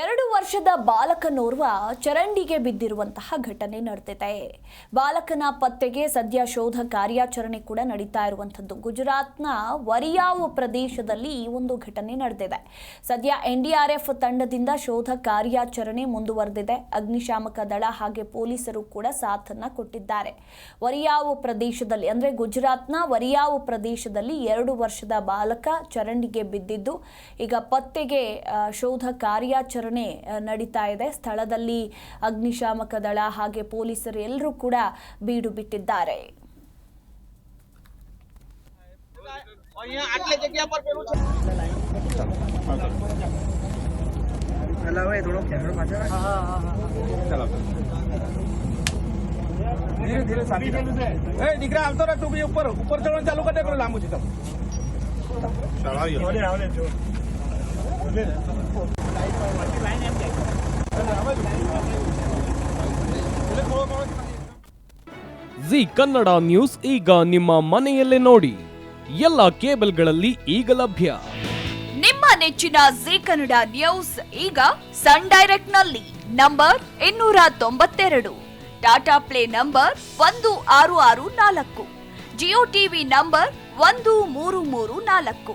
ಎರಡು ವರ್ಷದ ಬಾಲಕನೋರ್ವ ಚರಂಡಿಗೆ ಬಿದ್ದಿರುವಂತಹ ಘಟನೆ ನಡೆದಿದೆ. ಬಾಲಕನ ಪತ್ತೆಗೆ ಸದ್ಯ ಶೋಧ ಕಾರ್ಯಾಚರಣೆ ಕೂಡ ನಡೀತಾ ಇರುವಂಥದ್ದು. ಗುಜರಾತ್ನ ವರಿಯಾವು ಪ್ರದೇಶದಲ್ಲಿ ಈ ಒಂದು ಘಟನೆ ನಡೆದಿದೆ. ಸದ್ಯ ಎನ್ಡಿಆರ್ಎಫ್ ತಂಡದಿಂದ ಶೋಧ ಕಾರ್ಯಾಚರಣೆ ಮುಂದುವರೆದಿದೆ. ಅಗ್ನಿಶಾಮಕ ದಳ ಹಾಗೆ ಪೊಲೀಸರು ಕೂಡ ಸಾಥನ್ನ ಕೊಟ್ಟಿದ್ದಾರೆ. ವರಿಯಾವು ಪ್ರದೇಶದಲ್ಲಿ ಅಂದ್ರೆ ಗುಜರಾತ್ನ ವರಿಯಾವು ಪ್ರದೇಶದಲ್ಲಿ ಎರಡು ವರ್ಷದ ಬಾಲಕ ಚರಂಡಿಗೆ ಬಿದ್ದಿದ್ದು, ಈಗ ಪತ್ತೆಗೆ ಶೋಧ ಕಾರ್ಯಾಚರಣೆ ಆ, ನಡೀತಾ ಇದೆ ಸ್ಥಳದಲ್ಲಿ ಅಗ್ನಿಶಾಮಕ ದಳ ಹಾಗೆ ಪೊಲೀಸರು ಎಲ್ಲರೂ ಕೂಡ ಬೀಡು ಬಿಟ್ಟಿದ್ದಾರೆ અહીંયા આટલી જગ્યા પર પેલું છે હલાવે થોડો કેમેરો પાછળ ધીરે ધીરે સાથી એ દીકરા આવતો રહે તું બી ઉપર ઉપર ચડવાનું ચાલુ કરી દે પેલું લાંબુ છે તમે ಜಿ ಕನ್ನಡ ನ್ಯೂಸ್ ಈಗ ನಿಮ್ಮ ಮನೆಯಲ್ಲೇ ನೋಡಿ. ಎಲ್ಲ ಕೇಬಲ್ಗಳಲ್ಲಿ ಈಗ ಲಭ್ಯ. ನಿಮ್ಮ ನೆಚ್ಚಿನ ಜಿ ಕನ್ನಡ ನ್ಯೂಸ್ ಈಗ ಸನ್ ಡೈರೆಕ್ಟ್ನಲ್ಲಿ ನಂಬರ್ ಇನ್ನೂರ ತೊಂಬತ್ತೆರಡು, ಟಾಟಾ ಪ್ಲೇ ನಂಬರ್ ಒಂದು ಆರು ಆರು ನಾಲ್ಕು, ಜಿಯೋ ಟಿವಿ ನಂಬರ್ ಒಂದು ಮೂರು ಮೂರು ನಾಲ್ಕು.